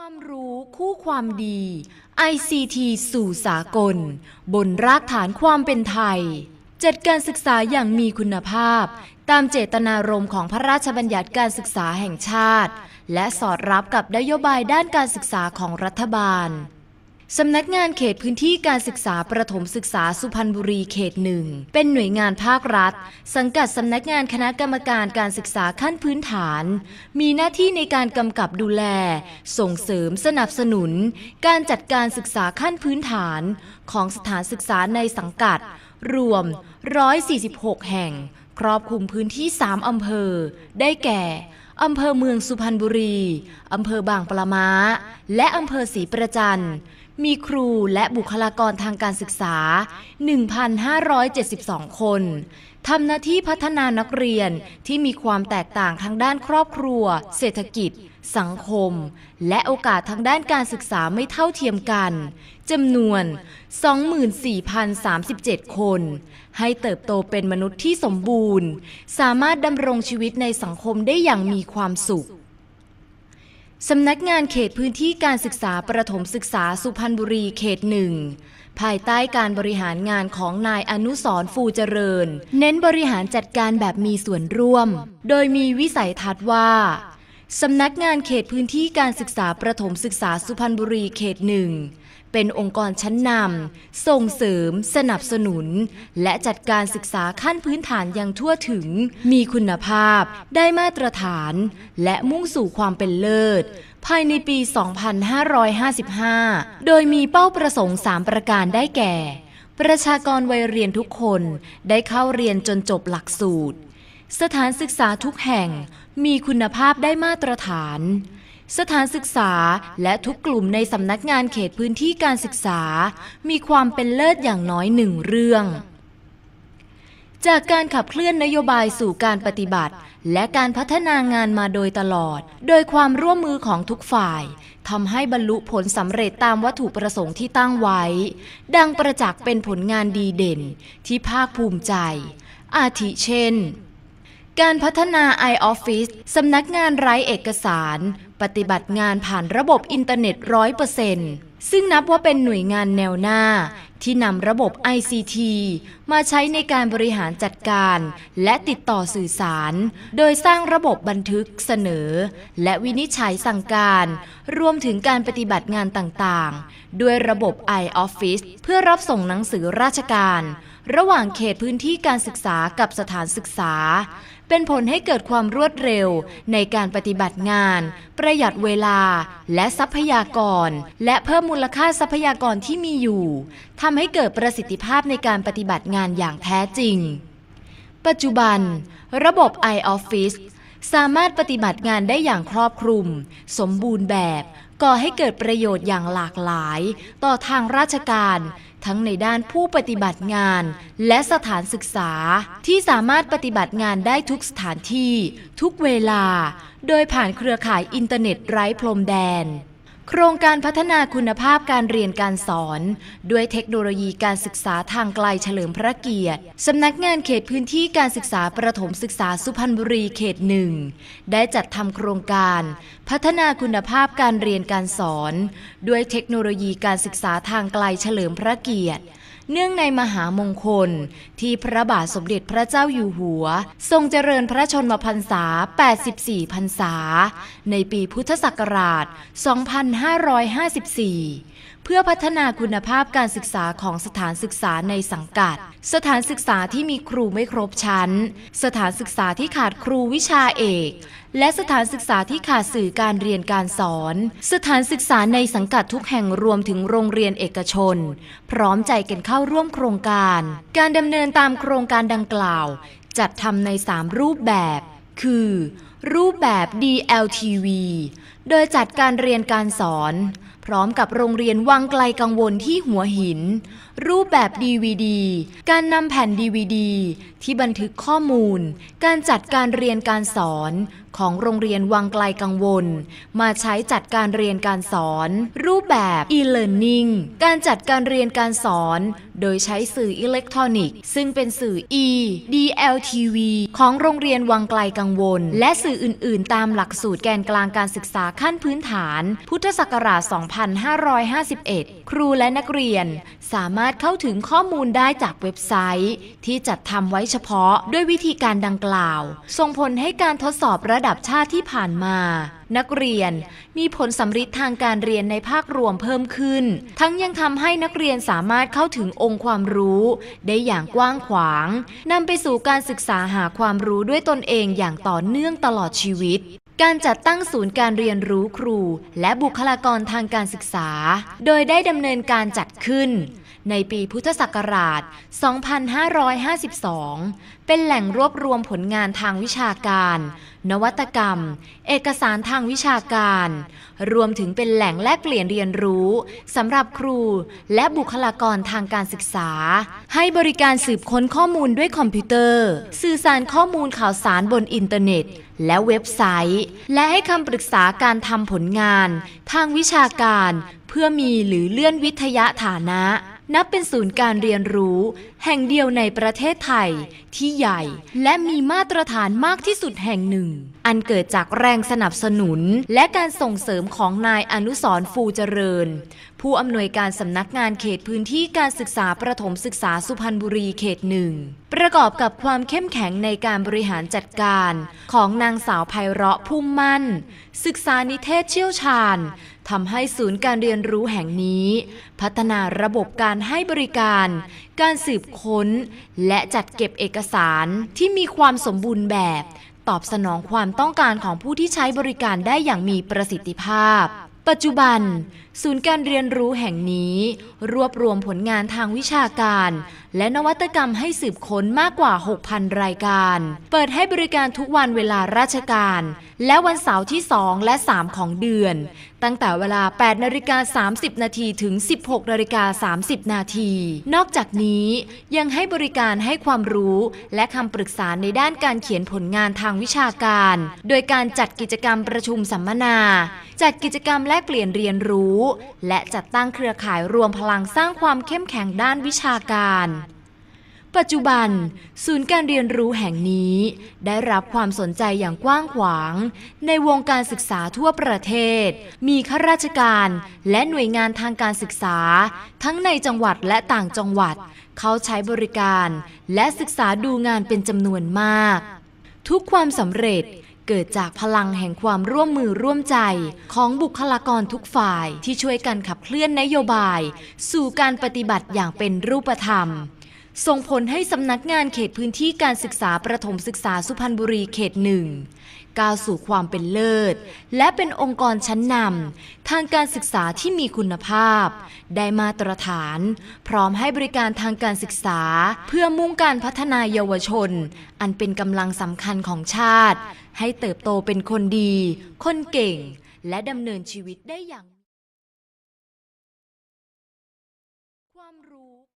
ความรู้คู่ความดี ICT สู่สากล บนรากฐานความเป็นไทย จัดการศึกษาอย่างมีคุณภาพ ตามเจตนารมณ์ของพระราชบัญญัติการศึกษาแห่งชาติ และสอดรับกับนโยบายด้านการศึกษาของรัฐบาล สำนักงานเขตพื้นที่การศึกษาประถมศึกษาสุพรรณบุรีเขตหนึ่งเป็นหน่วยงานภาครัฐ สังกัดสำนักงานคณะกรรมการการศึกษาขั้นพื้นฐาน มีหน้าที่ในการกำกับดูแล ส่งเสริมสนับสนุน การจัดการศึกษาขั้นพื้นฐาน ของสถานศึกษาในสังกัด รวม 146 แห่ง ครอบคลุมพื้นที่ 3 อำเภอ ได้แก่อำเภอเมืองสุพรรณบุรี อำเภอบางปละมาและอำเภอศรีประจันทร์ มีครูและบุคลากรทางการศึกษา 1,572 คนทำหน้าที่พัฒนานักเรียนที่มีความแตกต่างทางด้านครอบครัว เศรษฐกิจ สังคม และโอกาสทางด้านการศึกษาไม่เท่าเทียมกันจำนวน 24,037 คน ให้เติบโตเป็นมนุษย์ที่สมบูรณ์ สามารถดำรงชีวิตในสังคมได้อย่างมีความสุข สำนักงานเขตพื้นที่การศึกษาประถมศึกษาสุพรรณบุรีเขตหนึ่งภายใต้การบริหารงานของนายอนุสรฟูเจริญ เน้นบริหารจัดการแบบมีส่วนร่วม โดยมีวิสัยทัศน์ว่า สำนักงานเขตพื้นที่การศึกษาประถมศึกษาสุพรรณบุรีเขตหนึ่งเป็นองค์กรชั้นนำส่งเสริม สนับสนุน และจัดการศึกษาขั้นพื้นฐานอย่างทั่วถึง มีคุณภาพ ได้มาตรฐาน และมุ่งสู่ความเป็นเลิศ ภายในปี 2555 โดยมีเป้าประสงค์ 3 ประการได้แก่ ประชากรวัยเรียนทุกคนได้เข้าเรียนจนจบหลักสูตร สถานศึกษาทุกแห่งมีคุณภาพได้มาตรฐาน สถานศึกษาและทุกกลุ่มในสำนักงานเขตพื้นที่การศึกษา มีความเป็นเลิศอย่างน้อยหนึ่งเรื่อง จากการขับเคลื่อนนโยบายสู่การปฏิบัติ และการพัฒนางานมาโดยตลอด โดยความร่วมมือของทุกฝ่ายทำให้บรรลุผลสำเร็จตามวัตถุประสงค์ที่ตั้งไว้ ดังประจักษ์เป็นผลงานดีเด่นที่ภาคภูมิใจ อาทิเช่น การพัฒนา iOffice สำนักงานไร้เอกสาร ปฏิบัติงานผ่านระบบอินเทอร์เน็ตร้อยเปอร์เซ็นซึ่งนับว่าเป็นหน่วยงานแนวหน้า ที่นำระบบ ICT มาใช้ในการบริหารจัดการ และติดต่อสื่อสาร โดยสร้างระบบบันทึกเสนอ และวินิจฉัยสั่งการ รวมถึงการปฏิบัติงานต่างๆ ด้วยระบบ iOffice เพื่อรับส่งหนังสือราชการ ระหว่างเขตพื้นที่การศึกษากับสถานศึกษา เป็นผลให้เกิดความรวดเร็วในการปฏิบัติงาน ประหยัดเวลาและทรัพยากร และเพิ่มมูลค่าทรัพยากรที่มีอยู่ทำให้เกิดประสิทธิภาพในการปฏิบัติงานอย่างแท้จริง ปัจจุบัน ระบบ iOffice สามารถปฏิบัติงานได้อย่างครอบคลุม สมบูรณ์แบบ ก่อให้เกิดประโยชน์อย่างหลากหลาย ต่อทางราชการ ทั้งในด้านผู้ปฏิบัติงาน และสถานศึกษาที่สามารถปฏิบัติงานได้ทุกสถานที่ ทุกเวลา โดยผ่านเครือข่ายอินเทอร์เน็ตไร้พรมแดน โครงการพัฒนาคุณภาพการเรียนการสอน ด้วยเทคโนโลยีการศึกษาทางไกลเฉลิมพระเกียรติ สำนักงานเขตพื้นที่การศึกษาประถมศึกษาสุพรรณบุรีเขตหนึ่งได้จัดทำโครงการ พัฒนาคุณภาพการเรียนการสอน ด้วยเทคโนโลยีการศึกษาทางไกลเฉลิมพระเกียรติ เนื่องในมหามงคล ที่พระบาทสมเด็จพระเจ้าอยู่หัว ทรงเจริญพระชนมพรรษา 84 พรรษา ในปีพุทธศักราช 2554 เพื่อพัฒนาคุณภาพการศึกษาของสถานศึกษาในสังกัด สถานศึกษาที่มีครูไม่ครบชั้น สถานศึกษาที่ขาดครูวิชาเอก และสถานศึกษาที่ขาดสื่อการเรียนการสอน สถานศึกษาในสังกัดทุกแห่งรวมถึงโรงเรียนเอกชน พร้อมใจกันเข้าร่วมโครงการ การดำเนินตามโครงการดังกล่าว จัดทำใน 3 รูปแบบ คือ รูปแบบ DLTV โดยจัดการเรียนการสอน พร้อมกับโรงเรียนวังไกลกังวลที่หัวหิน รูปแบบ DVD การนำแผ่น DVD ที่บันทึกข้อมูล การจัดการเรียนการสอนของโรงเรียนวังไกลกังวล มาใช้จัดการเรียนการสอน รูปแบบ e-learning การจัดการเรียนการสอน โดยใช้สื่ออิเล็กทรอนิกส์ซึ่งเป็นสื่อ E DLTV ของโรงเรียนวังไกลกังวล และสื่ออื่น ๆ ตามหลักสูตรแกนกลางการศึกษาขั้นพื้นฐาน พุทธศักราช 2551 ครูและนักเรียน สามารถเข้าถึงข้อมูลได้จากเว็บไซต์ ที่จัดทำไว้เฉพาะด้วยวิธีการดังกล่าว ส่งผลให้การทดสอบระดับชาติที่ผ่านมา นักเรียน มีผลสำฤทธิ์ทางการเรียนในภาครวมเพิ่มขึ้น ทั้งยังทำให้นักเรียนสามารถเข้าถึงองค์ความรู้ ได้อย่างกว้างขวางนำไปสู่การศึกษาหาความรู้ด้วยตนเองอย่างต่อเนื่องตลอดชีวิตการจัดตั้งศูนย์การเรียนรู้ครู และบุคลากรทางการศึกษา โดยได้ดำเนินการจัดขึ้น ในปีพุทธศักราช 2552 เป็นแหล่งรวบรวมผลงานทางวิชาการ นวัตกรรม เอกสารทางวิชาการ รวมถึงเป็นแหล่งแลกเปลี่ยนเรียนรู้สำหรับครูและบุคลากรทางการศึกษา ให้บริการสืบค้นข้อมูลด้วยคอมพิวเตอร์ สื่อสารข้อมูลข่าวสารบนอินเทอร์เน็ต และเว็บไซต์ และให้คำปรึกษาการทำผลงาน ทางวิชาการ เพื่อมีหรือเลื่อนวิทยาฐานะ นับเป็นศูนย์การเรียนรู้ แห่งเดียวในประเทศไทยที่ใหญ่และมีมาตรฐานมากที่สุดแห่งหนึ่ง อันเกิดจากแรงสนับสนุนและการส่งเสริมของนายอนุสรฟูเจริญ ผู้อำนวยการสำนักงานเขตพื้นที่การศึกษาประถมศึกษาสุพรรณบุรีเขตหนึ่งประกอบกับความเข้มแข็งในการบริหารจัดการของนางสาวไพเราะพุ่มมั่น ศึกษานิเทศเชี่ยวชาญทำให้ศูนย์การเรียนรู้แห่งนี้ พัฒนาระบบการให้บริการการสืบค้น และจัดเก็บเอกสารที่มีความสมบูรณ์แบบ ตอบสนองความต้องการของผู้ที่ใช้บริการได้อย่างมีประสิทธิภาพ ปัจจุบัน ศูนย์การเรียนรู้แห่งนี้ รวบรวมผลงานทางวิชาการ และนวัตกรรมให้สืบค้นมากกว่า 6,000 รายการ เปิดให้บริการทุกวันเวลาราชการ และวันเสาร์ที่ 2 และ 3 ของเดือน ตั้งแต่เวลา 8 นาฬิกา 30 นาทีถึง 16 นาฬิกา 30 นาที นอกจากนี้ยังให้บริการให้ความรู้ และคำปรึกษาในด้านการเขียนผลงานทางวิชาการ โดยการจัดกิจกรรมประชุมสัมมนา จัดกิจกรรมแลกเปลี่ยนเรียนรู้ และจัดตั้งเครือข่ายรวมพลังสร้างความเข้มแข็งด้านวิชาการ ปัจจุบัน ศูนย์การเรียนรู้แห่งนี้ ได้รับความสนใจอย่างกว้างขวาง ในวงการศึกษาทั่วประเทศ มีข้าราชการและหน่วยงานทางการศึกษา ทั้งในจังหวัดและต่างจังหวัด เขาใช้บริการและศึกษาดูงานเป็นจำนวนมาก ทุกความสำเร็จเกิดจากพลังแห่งความร่วมมือร่วมใจของบุคลากรทุกฝ่ายที่ช่วยกันขับเคลื่อนนโยบาย สู่การปฏิบัติอย่างเป็นรูปธรรม ส่งผลให้สำนักงานเขตพื้นที่การศึกษาประถมศึกษาสุพรรณบุรีเขตหนึ่งก้าวสู่ความเป็นเลิศ และเป็นองค์กรชั้นนำทางการศึกษาที่มีคุณภาพ ได้มาตรฐาน พร้อมให้บริการทางการศึกษา เพื่อมุ่งการพัฒนายเยาวชน อันเป็นกำลังสำคัญของชาติ ให้เติบโตเป็นคนดี คนเก่ง และดำเนินชีวิตได้อย่าง